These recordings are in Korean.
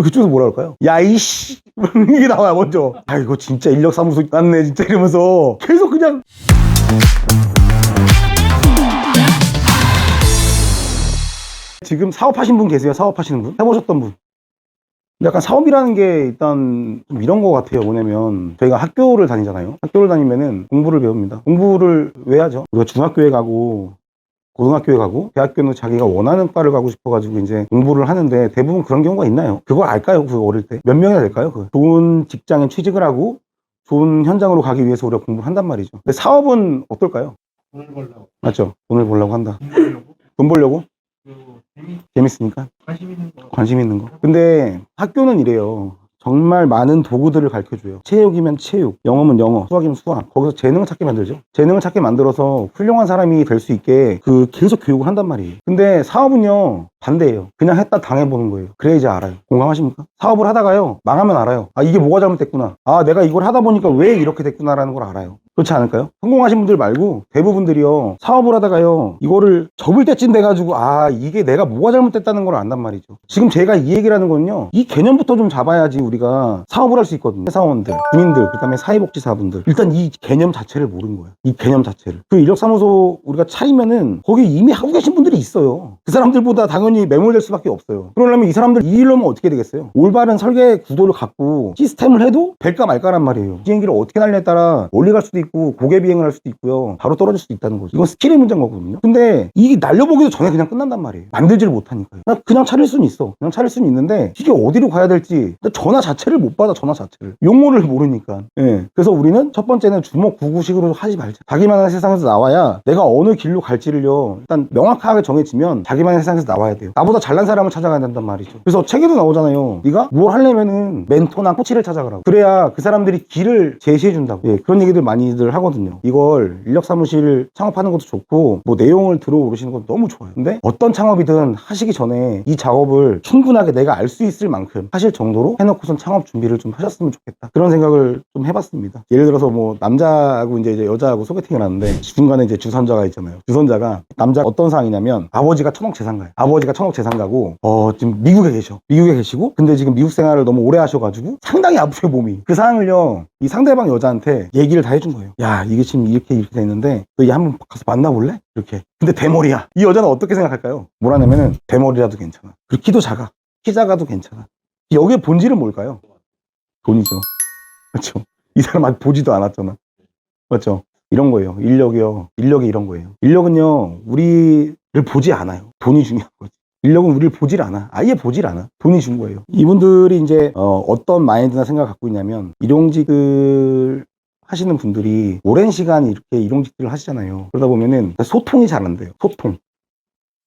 그쪽에서 뭐라 할까요? 야, 이씨! 이게 나와요, 먼저. 아, 이거 진짜 인력사무소 났네, 진짜 이러면서. 계속 그냥. 지금 사업하신 분 계세요? 사업하시는 분? 해보셨던 분? 약간 사업이라는 게 일단 좀 이런 거 같아요. 뭐냐면 저희가 학교를 다니잖아요. 학교를 다니면은 공부를 배웁니다. 공부를 왜 하죠? 우리가 중학교에 가고 고등학교에 가고 대학교는 자기가 원하는 과를 가고 싶어가지고 이제 공부를 하는데 대부분 그런 경우가 있나요? 그걸 알까요? 그 어릴 때 몇 명이나 될까요? 그 좋은 직장에 취직을 하고 좋은 현장으로 가기 위해서 우리가 공부를 한단 말이죠. 근데 사업은 어떨까요? 돈을 벌려고 맞죠? 돈을 벌려고 한다. 돈 벌려고 돈 벌려고 재미 재밌으니까 관심 있는 거 관심 있는 거. 근데 학교는 이래요. 정말 많은 도구들을 가르쳐 줘요. 체육이면 체육, 영어면 영어, 수학이면 수학. 거기서 재능을 찾게 만들죠. 재능을 찾게 만들어서 훌륭한 사람이 될 수 있게 그 계속 교육을 한단 말이에요. 근데 사업은요. 반대예요. 그냥 했다 당해보는 거예요. 그래야 이제 알아요. 공감하십니까? 사업을 하다가요. 망하면 알아요. 아, 이게 뭐가 잘못됐구나. 아, 내가 이걸 하다 보니까 왜 이렇게 됐구나라는 걸 알아요. 그렇지 않을까요? 성공하신 분들 말고 대부분들이요. 사업을 하다가요. 이거를 접을 때쯤 돼가지고 아, 이게 내가 뭐가 잘못됐다는 걸 안단 말이죠. 지금 제가 이 얘기를 하는 건요. 이 개념부터 좀 잡아야지 우리가 사업을 할 수 있거든요. 회사원들, 군인들, 그 다음에 사회복지사분들. 일단 이 개념 자체를 모르는 거예요. 이 개념 자체를. 그 인력사무소 우리가 차리면은 거기 이미 하고 계신 분들이 있어요. 그 사람들보다 당연히 매몰될 수밖에 없어요. 그러려면 이 사람들 이 일로 하면 어떻게 되겠어요? 올바른 설계 구도를 갖고 시스템을 해도 될까 말까란 말이에요. 비행기를 어떻게 날냐에 따라 멀리 갈 수도 있고 고개 비행을 할 수도 있고요. 바로 떨어질 수도 있다는 거죠. 이건 스킬의 문제인 거거든요. 근데 이게 날려보기도 전에 그냥 끝난단 말이에요. 만들지를 못하니까요. 그냥, 차릴 수는 있어. 그냥 차릴 수는 있는데 이게 어디로 가야 될지 전화 자체를 못 받아 전화 자체를 용어를 모르니까. 예. 그래서 우리는 첫 번째는 주먹 구구식으로 하지 말자. 자기만의 세상에서 나와야 내가 어느 길로 갈지를요. 일단 명확하게 정해지면 자기만의 세상에서 나와야 돼요. 나보다 잘난 사람을 찾아가야 된단 말이죠. 그래서 책에도 나오잖아요. 네가 뭘 하려면은 멘토나 코치를 찾아가라고. 그래야 그 사람들이 길을 제시해 준다고. 예. 그런 얘기들 많이 들 하거든요. 이걸 인력 사무실 창업하는 것도 좋고 뭐 내용을 들어오르시는 것도 너무 좋아요. 근데 어떤 창업이든 하시기 전에 이 작업을 충분하게 내가 알 수 있을 만큼 하실 정도로 해놓고선 창업 준비를 좀 하셨으면 좋겠다. 그런 생각을 좀 해봤습니다. 예를 들어서 뭐 남자하고 이제 이제 여자하고 소개팅을 하는데 중간에 이제 주선자가 있잖아요. 주선자가 남자 어떤 상황이냐면 아버지가 천억 재산가예요. 아버지가 천억 재산가고 어 지금 미국에 계셔. 미국에 계시고 근데 지금 미국 생활을 너무 오래 하셔가지고 상당히 아프요 몸이. 그 상황을요 이 상대방 여자한테 얘기를 다 해준 거예요. 야 이게 지금 이렇게 이렇게 됐는데 너 얘 한번 가서 만나볼래? 이렇게. 근데 대머리야. 이 여자는 어떻게 생각할까요? 뭐라냐면은 대머리라도 괜찮아. 그리고 키도 작아. 키 작아도 괜찮아. 여기에 본질은 뭘까요? 돈이죠. 그렇죠. 이 사람 아직 보지도 않았잖아. 맞죠? 이런 거예요. 인력이요. 인력이 이런 거예요. 인력은요, 우리를 보지 않아요. 돈이 중요한 거지. 인력은 우리를 보질 않아. 아예 보질 않아. 돈이 준 거예요. 이분들이 이제 어, 떤 마인드나 생각 을 갖고 있냐면 일용직을 하시는 분들이 오랜 시간 이렇게 일용직들을 하시잖아요. 그러다 보면은 소통이 잘 안 돼요. 소통.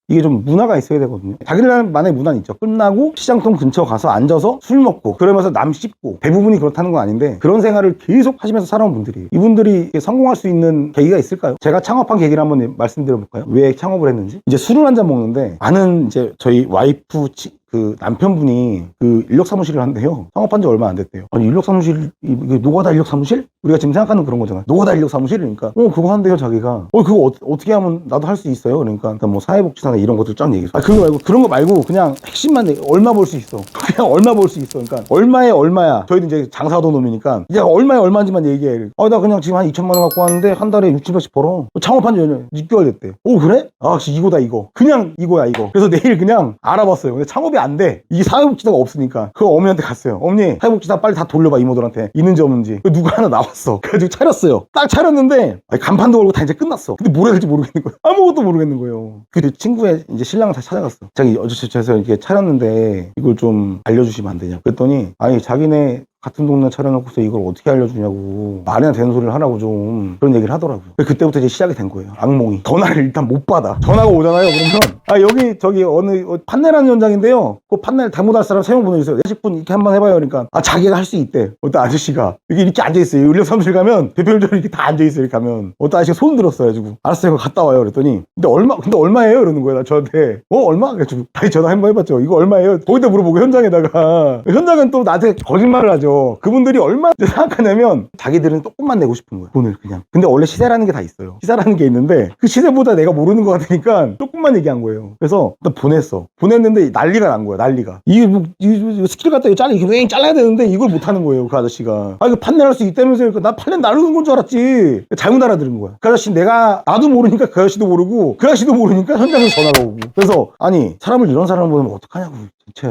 이게 좀 문화가 있어야 되거든요. 자기들만의 문화는 있죠. 끝나고 시장통 근처 가서 앉아서 술 먹고 그러면서 남 씹고 대부분이 그렇다는 건 아닌데 그런 생활을 계속 하시면서 살아온 분들이에요. 이분들이 성공할 수 있는 계기가 있을까요? 제가 창업한 계기를 한번 말씀드려 볼까요? 왜 창업을 했는지? 이제 술을 한 잔 먹는데 아는 이제 저희 와이프 치- 그 남편분이 그 인력 사무실을 한대요. 창업한 지 얼마 안 됐대요. 아니 인력 사무실 이게 노가다 인력 사무실? 우리가 지금 생각하는 그런 거잖아. 노가다 인력 사무실이니까 어 그거 한대요 자기가. 어 그거 어, 떻게 하면 나도 할 수 있어요. 그러니까 일단 뭐 사회복지사나 이런 것들 쫙 얘기해. 아 그거 말고 그런 거 말고 그냥 핵심만 얘기- 얼마 벌 수 있어. 그냥 얼마 벌 수 있어. 그러니까 얼마에 얼마야. 저희도 이제 장사도 놈이니까 이제 얼마에 얼마인지만 얘기해. 아 나 그냥 지금 한 2천만 원 갖고 왔는데 한 달에 60만씩 벌어. 창업한 지 6개월 됐대. 오 그래? 아 이거다 이거. 그냥 이거야 이거. 그래서 내일 그냥 알아봤어요. 근데 창업이 안 돼. 이게 사회복지사가 없으니까 그 어머니한테 갔어요. 어머니 사회복지사 빨리 다 돌려봐 이모들한테 있는지 없는지. 그 누가 하나 나 왔어. 그래가지고 차렸어요. 딱 차렸는데 아니, 간판도 걸고 다 이제 끝났어. 근데 뭘 해야 될지 모르겠는 거예요. 아무것도 모르겠는 거예요. 그 친구의 이제 신랑을 다시 찾아갔어. 자기 어저께 제가 이렇게 차렸는데 이걸 좀 알려주시면 안 되냐. 그랬더니 아니 자기네 같은 동네 차려놓고서 이걸 어떻게 알려주냐고 말이나 되는 소리를 하라고 좀 그런 얘기를 하더라고요. 그때부터 이제 시작이 된 거예요. 악몽이. 전화를 일단 못 받아. 전화가 오잖아요. 그러면 아 여기 저기 어느 어, 판넬하는 현장인데요. 그 판넬 잘못할 사람 세 명 보내주세요. 40분 이렇게 한번 해봐요. 그러니까 아 자기가 할 수 있대. 어떤 아저씨가 이렇게 이렇게 앉아 있어요. 인력 사무실 가면 대표님들 이렇게 다 앉아 있어요. 이렇게 가면 어떤 아저씨가 손 들었어요. 가지고 알았어요. 그거 갔다 와요. 그랬더니 근데 얼마 근데 얼마예요? 이러는 거예요. 나 저한테 어 얼마? 그래가지고 다시 전화 한번 해봤죠. 이거 얼마예요? 거기다 물어보고 현장에다가 현장은 또 나한테 거짓말을 하죠. 거예요. 그분들이 얼마나 생각하냐면 자기들은 조금만 내고 싶은 거야. 돈을 그냥. 근데 원래 시세라는 게 다 있어요. 시세라는 게 있는데 그 시세보다 내가 모르는 것 같으니까 조금만 얘기한 거예요. 그래서 일단 보냈어. 보냈는데 난리가 난 거야. 난리가. 이게 뭐, 이, 이 스킬 갖다 잘라 이게 왜 잘라야 되는데 이걸 못 하는 거예요. 그 아저씨가. 아 이거 판넬할 수 있다면서요. 나 판넬 나르는 건 줄 알았지. 잘못 알아들은 거야. 그 아저씨 내가 나도 모르니까 그 아저씨도 모르고 그 아저씨도 모르니까 현장에서 전화가 오고. 그래서 아니 사람을 이런 사람을 보내면 어떡하냐고. 대체.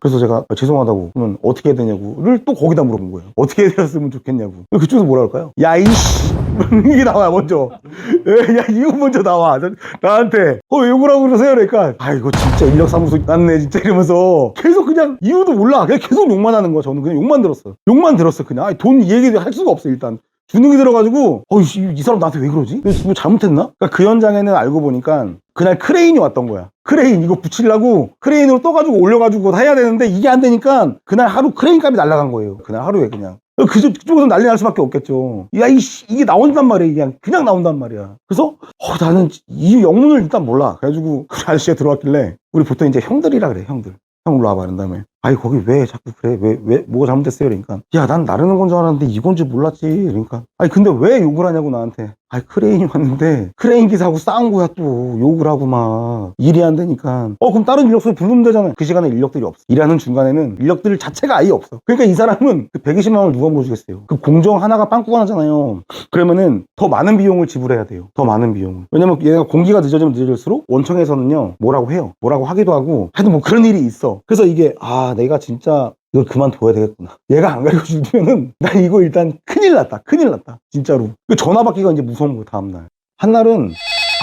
그래서 제가 아, 죄송하다고 그러면 어떻게 해야 되냐고를 또 거기다 물어본 거예요. 어떻게 해드렸으면 좋겠냐고. 그쪽에서 뭐라 할까요? 야 이씨! 이게 나와요 먼저. 예, 야 이거 먼저 나와. 나- 나한테. 어왜 욕을 하고 그러세요? 그러니까. 아 이거 진짜 인력사무소 났네 진짜 이러면서. 계속 그냥 이유도 몰라. 그냥 계속 욕만 하는 거야 저는. 그냥 욕만 들었어 욕만 들었어 그냥. 아니, 돈 얘기 할 수가 없어 일단 주눅이 들어가지고 어이 이 사람 나한테 왜 그러지? 뭐 잘못했나? 그러니까 그 현장에는 알고 보니까 그날 크레인이 왔던 거야 크레인 이거 붙이려고 크레인으로 떠가지고 올려가지고 다 해야 되는데 이게 안 되니까 그날 하루 크레인 값이 날라간 거예요 그날 하루에 그냥 그, 그쪽에서 난리 날 수밖에 없겠죠. 야, 이씨, 이게 나온단 말이야. 그냥, 그냥 나온단 말이야. 그래서, 어, 나는 이 영문을 일단 몰라. 그래가지고, 그 아저씨가 들어왔길래, 우리 보통 이제 형들이라 그래, 형들. 형 일로 와봐. 그런 다음에, 아이, 거기 왜 자꾸 그래? 왜, 왜, 뭐가 잘못됐어요? 그러니까, 야, 난 나르는 건 줄 알았는데 이건 줄 몰랐지. 그러니까, 아니, 근데 왜 욕을 하냐고, 나한테. 아이, 크레인이 왔는데, 크레인 기사하고 싸운 거야, 또. 욕을 하고 막. 일이 안 되니까. 어, 그럼 다른 인력소에 부르면 되잖아요. 그 시간에 인력들이 없어. 일하는 중간에는 인력들 자체가 아예 없어. 그러니까 이 사람은 그 120만 원을 누가 물어주겠어요. 그 공정 하나가 빵꾸가 나잖아요. 그러면은 더 많은 비용을 지불해야 돼요. 더 많은 비용을. 왜냐면 얘가 공기가 늦어지면 늦어질수록 원청에서는요, 뭐라고 해요. 뭐라고 하기도 하고, 하여튼 뭐 그런 일이 있어. 그래서 이게, 아, 내가 진짜 이걸 그만둬야 되겠구나. 얘가 안 가르쳐 주면은, 나 이거 일단 큰일 났다. 큰일 났다. 진짜로. 그 전화 받기가 이제 무서운 거예요, 다음날. 한날은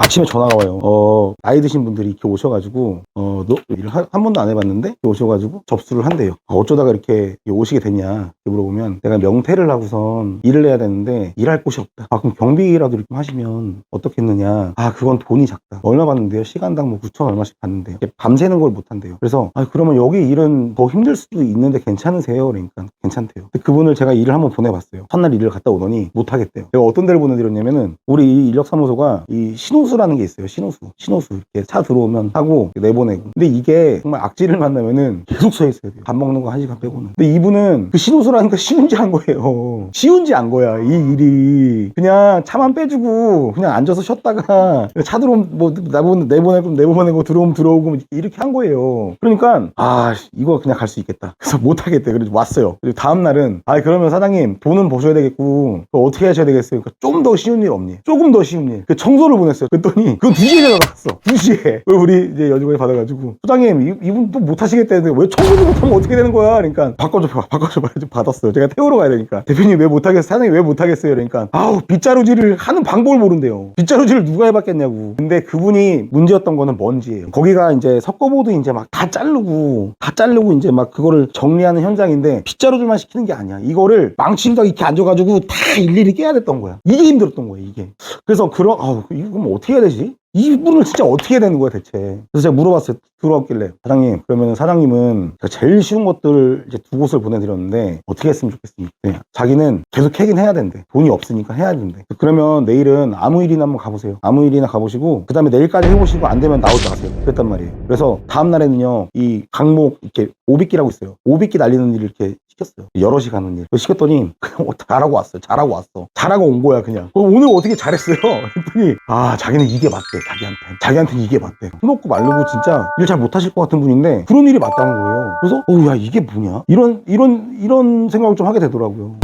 아침에 전화가 와요. 어, 나이 드신 분들이 이렇게 오셔가지고, 어, 너 일을 한, 한 번도 안 해봤는데? 오셔가지고 접수를 한대요. 아, 어쩌다가 이렇게 오시게 됐냐? 이렇게 물어보면 내가 명퇴를 하고선 일을 해야 되는데 일할 곳이 없다. 아, 그럼 경비라도 이렇게 하시면 어떻겠느냐? 아, 그건 돈이 작다. 얼마 받는데요? 시간당 뭐 9천 얼마씩 받는데요. 밤새는 걸 못 한대요. 그래서, 아, 그러면 여기 일은 더 힘들 수도 있는데 괜찮으세요? 그러니까 괜찮대요. 그분을 제가 일을 한번 보내봤어요. 첫날 일을 갔다 오더니 못 하겠대요. 제가 어떤 데를 보내드렸냐면은 우리 이 인력사무소가 이 신호 수라는 게 있어요. 신호수. 신호수. 이렇게 차 들어오면 하고 내보내고. 근데 이게 정말 악질을 만나면은 계속 서 있어야 돼요. 밥 먹는 거 한 시간 빼고는. 근데 이분은 그 신호수라니까 쉬운지 한 거예요. 쉬운지 안 거야. 이 일이. 그냥 차만 빼주고 그냥 앉아서 쉬었다가 차 들어오면 뭐 내보내, 내보내고 내보내고 들어오면 들어오고 이렇게 한 거예요. 그러니까 아 이거 그냥 갈 수 있겠다. 그래서 못 하겠대. 그래서 왔어요. 그리고 다음 날은 아 그러면 사장님 돈은 버셔야 되겠고 어떻게 하셔야 되겠어요? 그러니까 좀 더 쉬운 일 없니? 조금 더 쉬운 일. 그 청소를 보냈어요. 그랬더니 그건 2시에 전화가 왔어. 2시에. 우리 이제 여직원이 받아가지고 소장님 이, 이분 또 못 하시겠다는데 왜 청소도 못하면 어떻게 되는 거야? 그러니까 바꿔줘 봐. 바꿔줘 봐. 좀 받았어요. 제가 태우러 가야 되니까 대표님 왜 못하겠어요? 사장님 왜 못하겠어요? 그러니까 아우 빗자루질을 하는 방법을 모른대요. 빗자루질을 누가 해봤겠냐고. 근데 그분이 문제였던 거는 먼지예요. 거기가 이제 석고보드 이제 막 다 자르고 다 자르고 이제 막 그거를 정리하는 현장인데 빗자루질만 시키는 게 아니야. 이거를 망치에다 이렇게 앉아가지고 다 일일이 깨야 됐던 거야. 이게 힘들었던 거야. 이게. 그래서 그런 아우 이거 그럼 어떻게 해야 되지? 이분을 진짜 어떻게 해야 되는 거야 대체 그래서 제가 물어봤어요 들어왔길래 사장님 그러면 사장님은 제가 제일 쉬운 것들 이제 두 곳을 보내드렸는데 어떻게 했으면 좋겠습니까 네, 자기는 계속 하긴 해야 된대 돈이 없으니까 해야 된대 그러면 내일은 아무 일이나 한번 가보세요 아무 일이나 가보시고 그 다음에 내일까지 해보시고 안 되면 나오지 마세요 그랬단 말이에요 그래서 다음 날에는요 이 강목 이렇게 오비끼라고 있어요 오비끼 날리는 일을 이렇게 시켰어요. 여럿이 가는 일. 시켰더니 그냥 잘하고 왔어요. 잘하고 왔어. 잘하고 온 거야 그냥. 오늘 어떻게 잘했어요? 그랬더니 아 자기는 이게 맞대 자기한테. 자기한테 이게 맞대. 먹고 말르고 진짜 일 잘 못하실 것 같은 분인데 그런 일이 맞다는 거예요. 그래서 어야 이게 뭐냐? 이런 이런 이런 생각을 좀 하게 되더라고요.